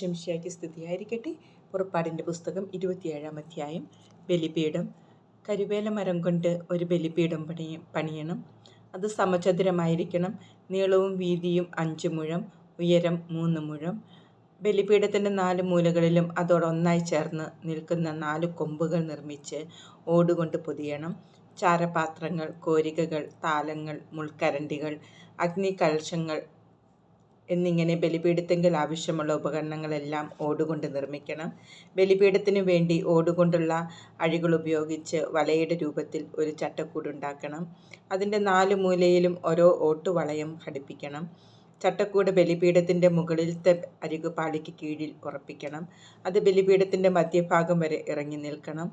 ശംശിയാക്കി സ്ഥിതിയായിരിക്കട്ടെ പുറപ്പാടിന്റെ പുസ്തകം ഇരുപത്തിയേഴാം അധ്യായം. ബലിപീഠം. കരുവേല മരം കൊണ്ട് ഒരു ബലിപീഠം പണി പണിയണം. അത് സമചതുരമായിരിക്കണം. നീളവും വീതിയും അഞ്ച് മുഴം ഉയരം മൂന്ന് മുഴം. ബലിപീഠത്തിന്റെ നാല് മൂലകളിലും അതോടൊന്നായി ചേർന്ന് നിൽക്കുന്ന നാല് കൊമ്പുകൾ നിർമ്മിച്ച് ഓടുകൊണ്ട് പൊതിയണം. ചാരപാത്രങ്ങൾ കോരികകൾ താലങ്ങൾ മുൾക്കരണ്ടികൾ അഗ്നികലശങ്ങൾ എന്നിങ്ങനെ ബലിപീഠത്തെങ്കിൽ ആവശ്യമുള്ള ഉപകരണങ്ങളെല്ലാം ഓടുകൊണ്ട് നിർമ്മിക്കണം. ബലിപീഠത്തിന് വേണ്ടി ഓടുകൊണ്ടുള്ള അഴികൾ ഉപയോഗിച്ച് വലയുടെ രൂപത്തിൽ ഒരു ചട്ടക്കൂടുണ്ടാക്കണം അതിന്റെ നാല് മൂലയിലും ഓരോ ഓട്ടുവളയം ഘടിപ്പിക്കണം. ചട്ടക്കൂട് ബലിപീഠത്തിന്റെ മുകളിലത്തെ അരികുപാളിക്ക് കീഴിൽ ഉറപ്പിക്കണം. അത് ബലിപീഠത്തിന്റെ മധ്യഭാഗം വരെ ഇറങ്ങി നിൽക്കണം.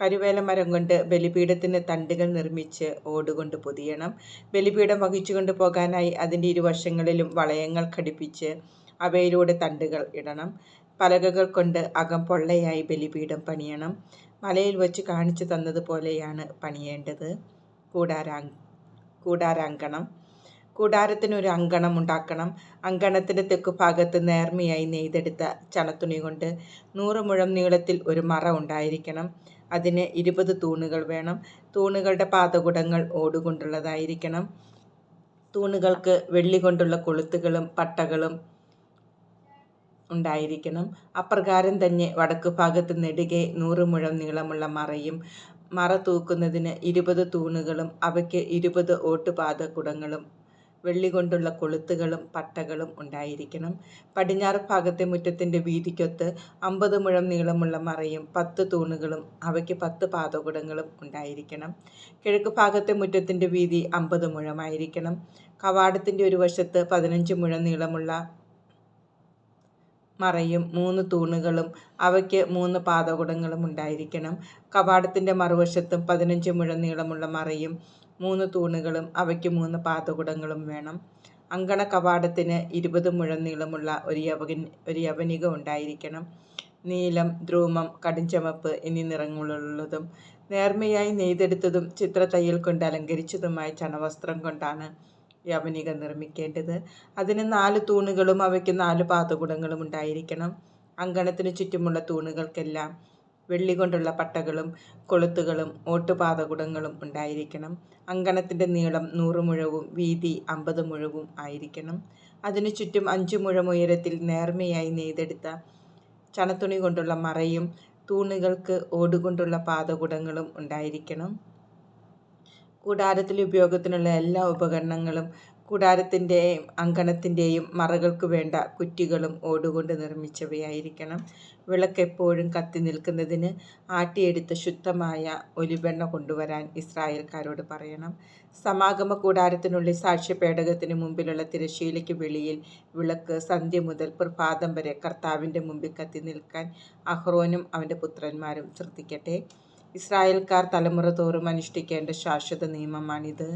കരുവേല മരം കൊണ്ട് ബലിപീഠത്തിന് തണ്ടുകൾ നിർമ്മിച്ച് ഓടുകൊണ്ട് പൊതിയണം. ബലിപീഠം വഹിച്ചുകൊണ്ട് പോകാനായി അതിന്റെ ഇരുവശങ്ങളിലും വളയങ്ങൾ ഘടിപ്പിച്ച് അവയിലൂടെ തണ്ടുകൾ ഇടണം. പലകകൾ കൊണ്ട് അകം പൊള്ളയായി ബലിപീഠം പണിയണം. മലയിൽ വച്ച് കാണിച്ചു തന്നതുപോലെയാണ് പണിയേണ്ടത്. കൂടാരാ കൂടാരാങ്കണം. കൂടാരത്തിനൊരു അങ്കണം ഉണ്ടാക്കണം. അങ്കണത്തിന്റെ തെക്കുഭാഗത്ത് നേർമയായി നെയ്തെടുത്ത ചണത്തുണി കൊണ്ട് നൂറ് മുഴം നീളത്തിൽ ഒരു മറ ഉണ്ടായിരിക്കണം. അതിന് ഇരുപത് തൂണുകൾ വേണം. തൂണുകളുടെ പാതകുടങ്ങൾ ഓടുകൊണ്ടുള്ളതായിരിക്കണം. തൂണുകൾക്ക് വെള്ളി കൊണ്ടുള്ള കൊളുത്തുകളും പട്ടകളും ഉണ്ടായിരിക്കണം. അപ്രകാരം തന്നെ വടക്ക് ഭാഗത്ത് നെടുകെ നൂറ് മുഴം നീളമുള്ള മറയും. മറ തൂക്കുന്നതിന് ഇരുപത് തൂണുകളും അവയ്ക്ക് ഇരുപത് ഓട്ടുപാതകുടങ്ങളും വെള്ളി കൊണ്ടുള്ള കൊളുത്തുകളും പട്ടകളും ഉണ്ടായിരിക്കണം. പടിഞ്ഞാറ് ഭാഗത്തെ മുറ്റത്തിന്റെ വീതിക്കൊത്ത് അമ്പത് മുഴം നീളമുള്ള മറയും പത്ത് തൂണുകളും അവയ്ക്ക് പത്ത് പാതകുടങ്ങളും ഉണ്ടായിരിക്കണം. കിഴക്ക് ഭാഗത്തെ മുറ്റത്തിന്റെ വീതി അമ്പത് മുഴമായിരിക്കണം. കവാടത്തിന്റെ ഒരു വശത്ത് പതിനഞ്ച് മുഴം നീളമുള്ള മറയും മൂന്ന് തൂണുകളും അവയ്ക്ക് മൂന്ന് പാതകുടങ്ങളും ഉണ്ടായിരിക്കണം. കവാടത്തിന്റെ മറുവശത്തും പതിനഞ്ച് മുഴം നീളമുള്ള മറയും മൂന്ന് തൂണുകളും അവയ്ക്ക് മൂന്ന് പാതകുടങ്ങളും വേണം. അങ്കണ കവാടത്തിന് ഇരുപത് മുഴം നീളമുള്ള ഒരു യവൻ ഒരു യവനിക ഉണ്ടായിരിക്കണം. നീലം ധ്രൂമം കടുംചമപ്പ് എന്നീ നിറങ്ങളുള്ളതും നേർമയായി നെയ്തെടുത്തതും ചിത്രത്തയ്യൽ കൊണ്ട് അലങ്കരിച്ചതുമായ ചണവസ്ത്രം കൊണ്ടാണ് യവനിക നിർമ്മിക്കേണ്ടത്. അതിന് നാല് തൂണുകളും അവയ്ക്ക് നാല് പാതകുടങ്ങളും ഉണ്ടായിരിക്കണം. അങ്കണത്തിന് ചുറ്റുമുള്ള തൂണുകൾക്കെല്ലാം വെള്ളി കൊണ്ടുള്ള പട്ടകളും കൊളുത്തുകളും ഓട്ടുപാതകുടങ്ങളും ഉണ്ടായിരിക്കണം. അങ്കണത്തിന്റെ നീളം നൂറ് മുഴവും വീതി അമ്പത് മുഴവും ആയിരിക്കണം. അതിനു ചുറ്റും അഞ്ചു മുഴം ഉയരത്തിൽ നേർമയായി നെയ്തെടുത്ത ചണത്തുണി കൊണ്ടുള്ള മറയും തൂണുകൾക്ക് ഓടുകൊണ്ടുള്ള പാതകുടങ്ങളും ഉണ്ടായിരിക്കണം. കൂടാരത്തിൽ ഉപയോഗത്തിനുള്ള എല്ലാ ഉപകരണങ്ങളും കൂടാരത്തിന്റെയും അങ്കണത്തിന്റെയും മറകൾക്ക് വേണ്ട കുറ്റികളും ഓടുകൊണ്ട് നിർമ്മിച്ചവയായിരിക്കണം. വിളക്കെപ്പോഴും കത്തി നിൽക്കുന്നതിന് ആട്ടിയെടുത്ത ശുദ്ധമായ ഒലിവെണ്ണ കൊണ്ടുവരാൻ ഇസ്രായേൽക്കാരോട് പറയണം. സമാഗമ കൂടാരത്തിനുള്ളിൽ സാക്ഷ്യപേടകത്തിന് മുമ്പിലുള്ള തിരശ്ശീലയ്ക്ക് വെളിയിൽ വിളക്ക് സന്ധ്യ മുതൽ പ്രഭാതം വരെ കർത്താവിന്റെ മുമ്പിൽ കത്തി നിൽക്കാൻ അഹ്റോനും അവന്റെ പുത്രന്മാരും ശ്രദ്ധിക്കട്ടെ. ഇസ്രായേൽക്കാർ തലമുറ തോറും അനുഷ്ഠിക്കേണ്ട ശാശ്വത നിയമമാണിത്.